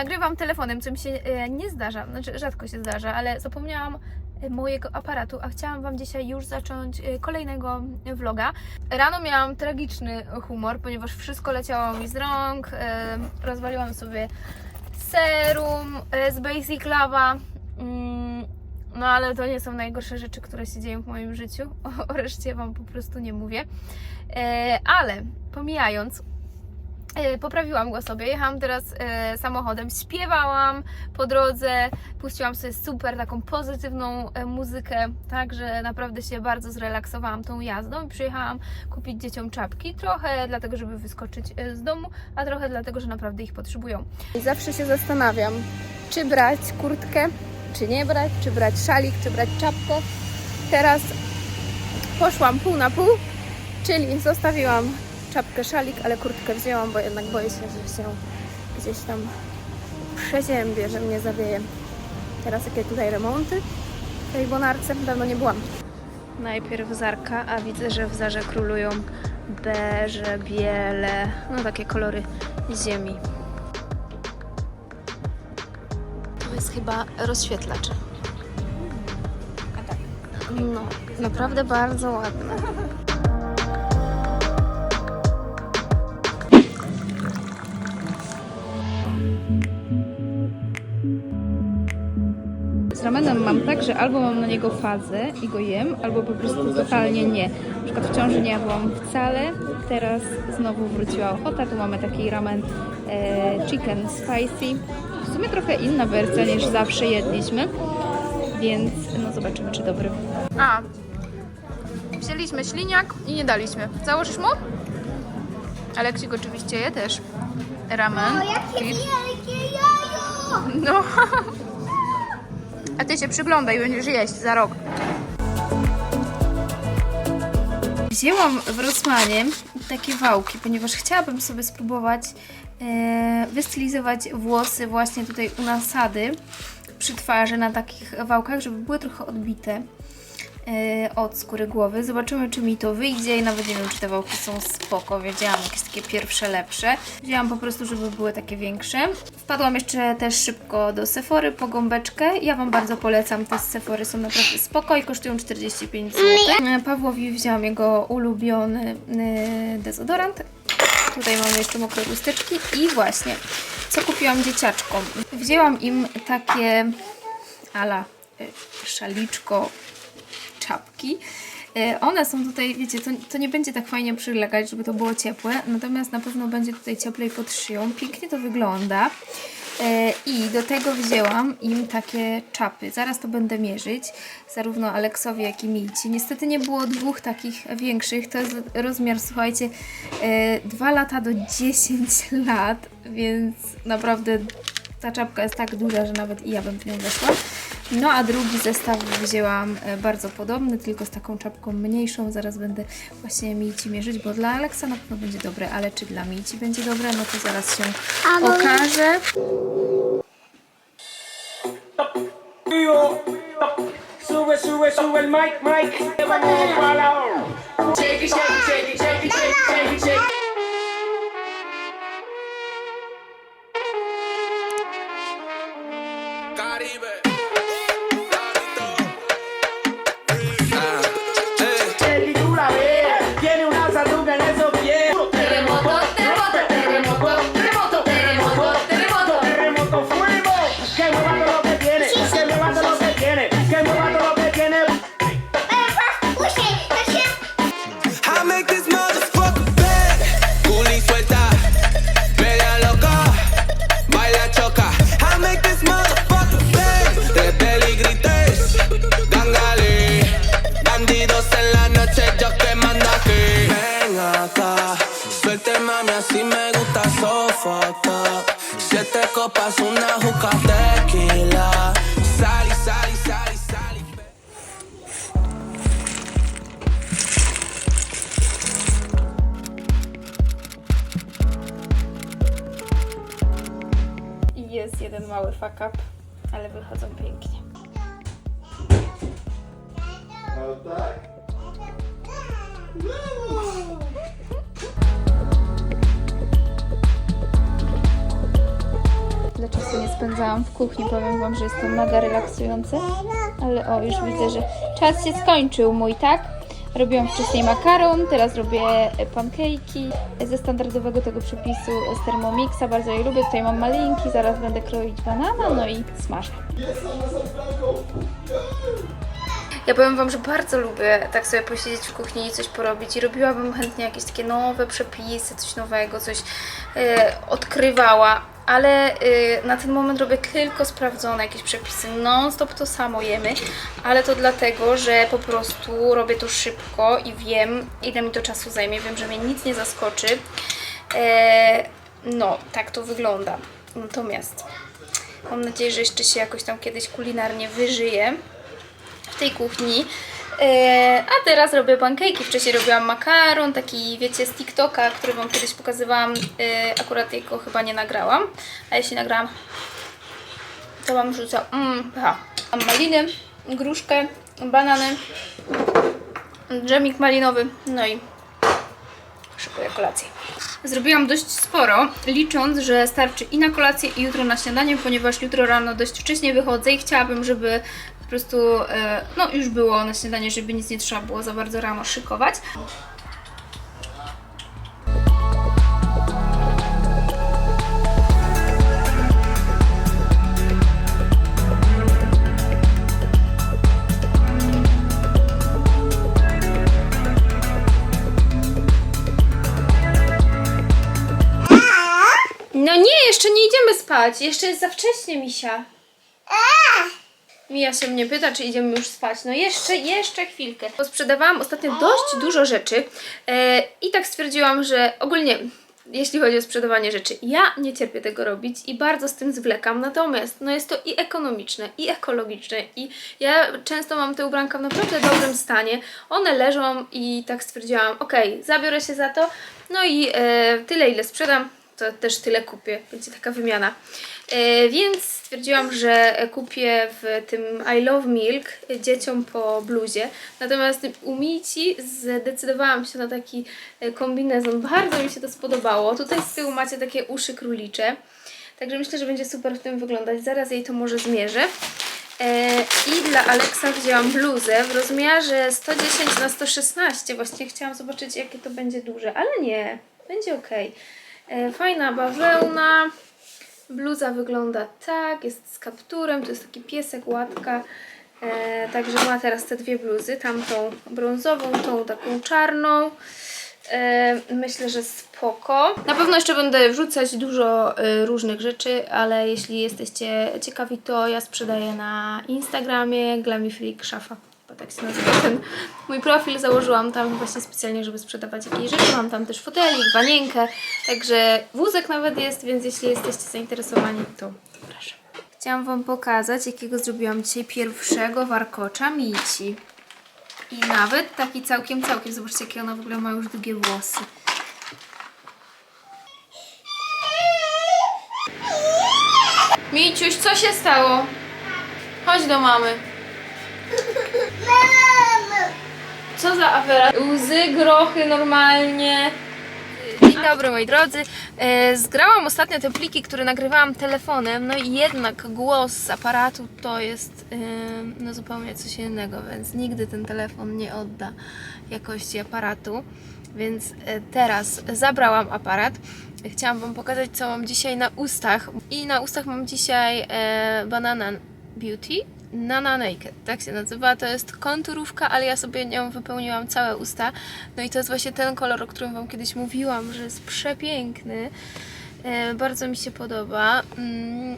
nagrywam telefonem, co mi się e, nie zdarza, znaczy rzadko się zdarza, ale zapomniałam e, mojego aparatu, a chciałam Wam dzisiaj już zacząć e, kolejnego vloga. Rano miałam tragiczny humor, ponieważ wszystko leciało mi z rąk, rozwaliłam sobie serum z Basic Laba. Mm, No ale to nie są najgorsze rzeczy, które się dzieją w moim życiu. O, reszcie Wam po prostu nie mówię. Ale pomijając, poprawiłam go sobie. Jechałam teraz e, samochodem, śpiewałam po drodze, puściłam sobie super taką pozytywną e, muzykę, także naprawdę się bardzo zrelaksowałam tą jazdą i przyjechałam kupić dzieciom czapki. Trochę dlatego, żeby wyskoczyć e, z domu, a trochę dlatego, że naprawdę ich potrzebują. Zawsze się zastanawiam, czy brać kurtkę, czy nie brać, czy brać szalik, czy brać czapkę. Teraz poszłam pół na pół, czyli zostawiłam czapkę, szalik, ale kurtkę wzięłam, bo jednak boję się, że się gdzieś tam przeziębię, że mnie zawieje. Teraz jakie tutaj remonty w tej bonarce, dawno nie byłam. Najpierw Zarka, a widzę, że w Zarze królują beże, biele, no takie kolory ziemi. To jest chyba rozświetlacz. No, naprawdę bardzo ładne. Mam tak, że albo mam na niego fazę i go jem, albo po prostu totalnie nie. Na przykład w ciąży nie jadłam wcale, teraz znowu wróciła ochota. Tu mamy taki ramen e, chicken spicy. W sumie trochę inna wersja niż zawsze jedliśmy, więc no zobaczymy czy dobry. A, wzięliśmy śliniak i nie daliśmy. Założysz mu? Aleksik oczywiście je też. Ramen. Jakie Fit. wielkie jajo! No. A ty się przyglądaj, będziesz jeść za rok. Wzięłam w Rossmanie takie wałki, ponieważ chciałabym sobie spróbować e, wystylizować włosy właśnie tutaj u nasady przy twarzy na takich wałkach, żeby były trochę odbite od skóry głowy. Zobaczymy, czy mi to wyjdzie i nawet nie wiem, czy te wałki są spoko. Wiedziałam jakieś takie pierwsze, lepsze. Wzięłam po prostu, żeby były takie większe. Wpadłam jeszcze też szybko do Sephory po gąbeczkę. Ja Wam bardzo polecam. Te z Sephory są naprawdę spoko i kosztują 45 zł. E, Pawłowi wzięłam jego ulubiony e, dezodorant. Tutaj mamy jeszcze mokre chusteczki i właśnie, co kupiłam dzieciaczkom. Wzięłam im takie ala e, szaliczko czapki. E, One są tutaj, wiecie, to, to nie będzie tak fajnie przylegać, żeby to było ciepłe, natomiast na pewno będzie tutaj cieplej pod szyją. Pięknie to wygląda. E, I do tego wzięłam im takie czapy. Zaraz to będę mierzyć, zarówno Aleksowi, jak i Milci. Niestety nie było dwóch takich większych. To jest rozmiar, słuchajcie, 2 lata do 10 lat, więc naprawdę ta czapka jest tak duża, że nawet i ja bym w nią weszła. No a drugi zestaw wzięłam e, bardzo podobny, tylko z taką czapką mniejszą. Zaraz będę właśnie Mici mierzyć, bo dla Aleksa na pewno będzie dobre, ale czy dla Mici będzie dobre, no to zaraz się okaże. Sube, sube, sube el mic, mic. Vamos para la hora. Shake it, shake it, shake it, shake it, shake it, shake it, jest jeden mały fuck up, ale wychodzą pięknie. tyle czasu nie spędzałam w kuchni. Powiem Wam, że jest to mega relaksujące. Ale o, już widzę, że czas się skończył mój, tak? Robiłam wcześniej makaron, teraz robię e, pancake'i ze standardowego tego przepisu z Thermomixa. Bardzo je lubię. Tutaj mam malinki, zaraz będę kroić banana, no i smażę. Ja powiem Wam, że bardzo lubię tak sobie posiedzieć w kuchni i coś porobić i robiłabym chętnie jakieś takie nowe przepisy, coś nowego, coś e, odkrywała, ale e, na ten moment robię tylko sprawdzone jakieś przepisy, non-stop to samo jemy, ale to dlatego, że po prostu robię to szybko i wiem, ile mi to czasu zajmie, wiem, że mnie nic nie zaskoczy. E, no, tak to wygląda. Natomiast mam nadzieję, że jeszcze się jakoś tam kiedyś kulinarnie wyżyję w tej kuchni. E, a teraz robię pankejki. Wcześniej robiłam makaron, taki wiecie z TikToka, który Wam kiedyś pokazywałam. E, akurat jego chyba nie nagrałam. A jeśli nagrałam, to Wam rzucę. Mm. Mam maliny, gruszkę, banany, dżemik malinowy, no i szykuję kolację. Zrobiłam dość sporo, licząc, że starczy i na kolację, i jutro na śniadanie, ponieważ jutro rano dość wcześnie wychodzę i chciałabym, żeby po prostu, e, no już było na śniadanie, żeby nic nie trzeba było za bardzo rano szykować. No nie, jeszcze nie idziemy spać, jeszcze jest za wcześnie, Misia. Mija się mnie pyta, czy idziemy już spać. No jeszcze, jeszcze chwilkę. Bo sprzedawałam ostatnio dość dużo rzeczy e, i tak stwierdziłam, że ogólnie jeśli chodzi o sprzedawanie rzeczy, ja nie cierpię tego robić i bardzo z tym zwlekam, natomiast no jest to i ekonomiczne, i ekologiczne i ja często mam te ubranka w naprawdę dobrym stanie, one leżą i tak stwierdziłam, okej, zabiorę się za to, no i e, tyle ile sprzedam, to też tyle kupię, będzie taka wymiana. E, więc stwierdziłam, że kupię w tym I Love Milk dzieciom po bluzie. Natomiast u Mici zdecydowałam się na taki e, kombinezon. Bardzo mi się to spodobało. Tutaj z tyłu macie takie uszy królicze. Także myślę, że będzie super w tym wyglądać. Zaraz jej to może zmierzę. E, I dla Aleksa wzięłam bluzę w rozmiarze 110 na 116. Właściwie chciałam zobaczyć, jakie to będzie duże, ale nie, będzie ok. Fajna bawełna. Bluza wygląda tak, jest z kapturem, to jest taki piesek, łatka. E, także ma teraz te dwie bluzy, tamtą brązową, tą taką czarną. E, myślę, że spoko. Na pewno jeszcze będę wrzucać dużo e, różnych rzeczy, ale jeśli jesteście ciekawi, to ja sprzedaję na Instagramie Glamifreak. Bo tak się nazywa ten mój profil. Założyłam tam właśnie specjalnie, żeby sprzedawać jakieś rzeczy. Mam tam też fotelik, wanienkę, także wózek nawet jest, więc jeśli jesteście zainteresowani, to zapraszam. Chciałam Wam pokazać, jakiego zrobiłam dzisiaj pierwszego warkocza Mici. I nawet taki całkiem, całkiem. Zobaczcie, jakie ona w ogóle ma już długie włosy. Miciuś, co się stało? Chodź do mamy. Co za afera? Łzy, grochy normalnie. Dzień dobry moi drodzy. E, Zgrałam ostatnio te pliki, które nagrywałam telefonem, no i jednak głos z aparatu to jest e, no zupełnie coś innego, więc nigdy ten telefon nie odda jakości aparatu. Więc e, teraz zabrałam aparat. Chciałam Wam pokazać, co mam dzisiaj na ustach. I na ustach mam dzisiaj Banana Beauty. Nana Naked, tak się nazywa. To jest konturówka, ale ja sobie nią wypełniłam całe usta. No i to jest właśnie ten kolor, o którym Wam kiedyś mówiłam, że jest przepiękny. E, bardzo mi się podoba. Mm,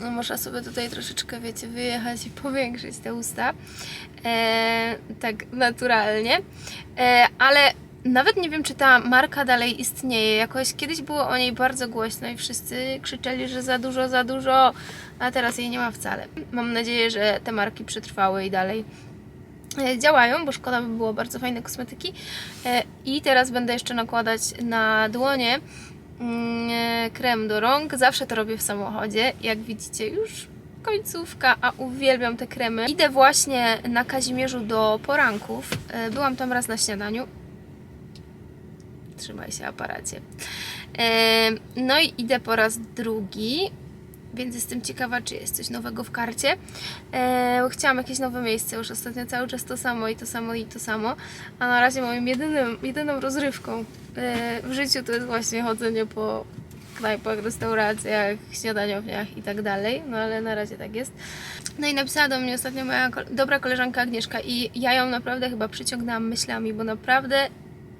no można sobie tutaj troszeczkę, wiecie, wyjechać i powiększyć te usta. E, tak naturalnie. E, ale nawet nie wiem, czy ta marka dalej istnieje. Jakoś kiedyś było o niej bardzo głośno i wszyscy krzyczeli, że za dużo, za dużo, a teraz jej nie ma wcale. Mam nadzieję, że te marki przetrwały i dalej e, działają, bo szkoda by było bardzo fajne kosmetyki. E, I teraz będę jeszcze nakładać na dłonie mm, e, krem do rąk. Zawsze to robię w samochodzie. Jak widzicie, już końcówka, a uwielbiam te kremy. Idę właśnie na Kazimierzu do poranków. Byłam tam raz na śniadaniu. Trzymaj się aparacie. E, No i idę po raz drugi. więc jestem ciekawa, czy jest coś nowego w karcie. E, chciałam jakieś nowe miejsce, już ostatnio cały czas to samo i to samo i to samo, a na razie moim jedynym, jedyną rozrywką e, w życiu to jest właśnie chodzenie po knajpach, restauracjach, śniadaniowniach i tak dalej, no ale na razie tak jest. No i napisała do mnie ostatnio moja dobra koleżanka Agnieszka i ja ją naprawdę chyba przyciągnęłam myślami, bo naprawdę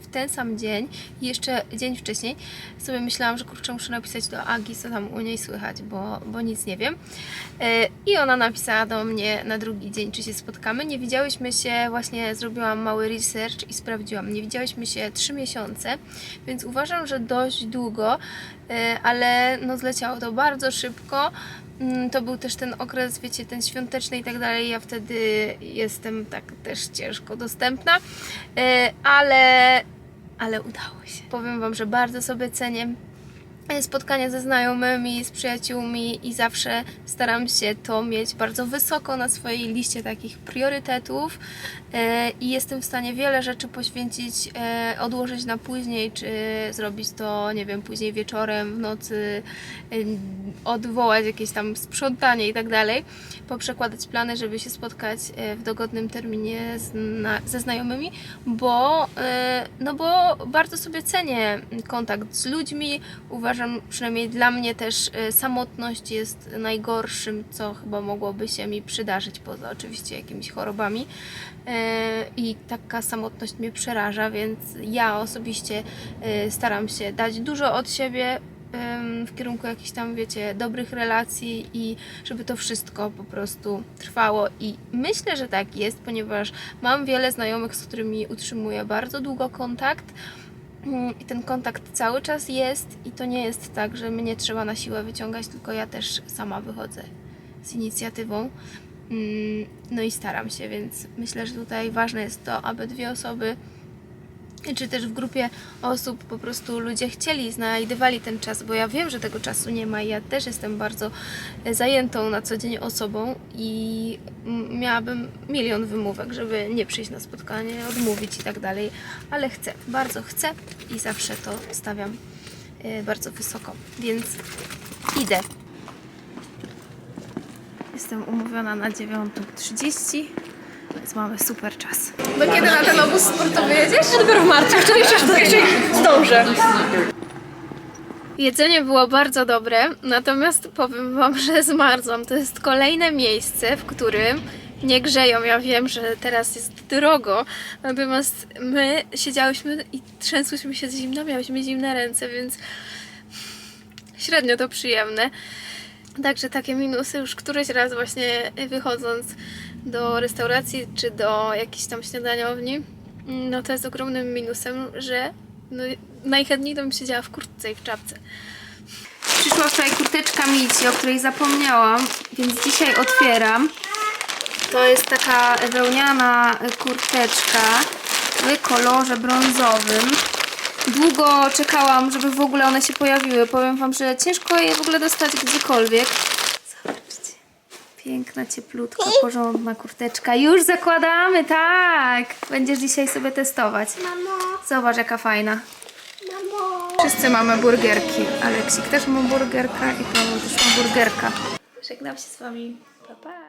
w ten sam dzień i jeszcze dzień wcześniej sobie myślałam, że kurczę muszę napisać do Agi, co tam u niej słychać, bo, bo nic nie wiem. E, I ona napisała do mnie na drugi dzień, czy się spotkamy. Nie widziałyśmy się, właśnie zrobiłam mały research i sprawdziłam. Nie widziałyśmy się trzy miesiące, więc uważam, że dość długo, e, ale no zleciało to bardzo szybko. Mm, To był też ten okres, wiecie, ten świąteczny i tak dalej. Ja wtedy jestem tak też ciężko dostępna, E, ale, ale udało się. Powiem Wam, że bardzo sobie cenię e, spotkania ze znajomymi, z przyjaciółmi i zawsze staram się to mieć bardzo wysoko na swojej liście takich priorytetów i jestem w stanie wiele rzeczy poświęcić, e, odłożyć na później, czy zrobić to, nie wiem, później wieczorem, w nocy, e, odwołać jakieś tam sprzątanie i tak dalej, poprzekładać plany, żeby się spotkać e, w dogodnym terminie ze znajomymi, bo, e, no bo bardzo sobie cenię kontakt z ludźmi. Uważam, przynajmniej dla mnie też e, samotność jest najgorszym, co chyba mogłoby się mi przydarzyć, poza oczywiście jakimiś chorobami. I taka samotność mnie przeraża, więc ja osobiście e, staram się dać dużo od siebie w kierunku jakichś tam, wiecie, dobrych relacji i żeby to wszystko po prostu trwało. I myślę, że tak jest, ponieważ mam wiele znajomych, z którymi utrzymuję bardzo długo kontakt. Mm, I ten kontakt cały czas jest, i to nie jest tak, że mnie trzeba na siłę wyciągać, tylko ja też sama wychodzę z inicjatywą. Mm, No i staram się, więc myślę, że tutaj ważne jest to, aby dwie osoby czy też w grupie osób po prostu ludzie chcieli, znajdywali ten czas, bo ja wiem, że tego czasu nie ma i ja też jestem bardzo zajętą na co dzień osobą i miałabym milion wymówek, żeby nie przyjść na spotkanie, odmówić i tak dalej, ale chcę, bardzo chcę i zawsze to stawiam e, bardzo wysoko, więc idę. Jestem umówiona na 9.30, więc mamy super czas. Do kiedy na ten obóz sportowy jedziesz? Dopiero w marcu, wczoraj jeszcze, jeszcze zdążę. Jedzenie było bardzo dobre, natomiast powiem Wam, że zmarzłam. To jest kolejne miejsce, w którym nie grzeją. Ja wiem, że teraz jest drogo, natomiast my siedziałyśmy i trzęsłyśmy się z zimna, miałyśmy zimne ręce, więc średnio to przyjemne. Także takie minusy już któryś raz właśnie wychodząc do restauracji czy do jakiejś tam śniadaniowni, no to jest ogromnym minusem, że no, najchętniej to bym siedziała w kurtce i w czapce. Przyszła wczoraj kurteczka Mici, o której zapomniałam, więc dzisiaj otwieram. To jest taka wełniana kurteczka w kolorze brązowym. Długo czekałam, żeby w ogóle one się pojawiły. Powiem Wam, że ciężko je w ogóle dostać gdziekolwiek. Zobaczcie. Piękna, cieplutka, porządna kurteczka. Już zakładamy, tak! Będziesz dzisiaj sobie testować. Mamo, Zobacz, jaka fajna. mamo. Wszyscy mamy burgerki. Aleksik też ma burgerka i Paweł też ma burgerka. Żegnam się z Wami. Pa, pa.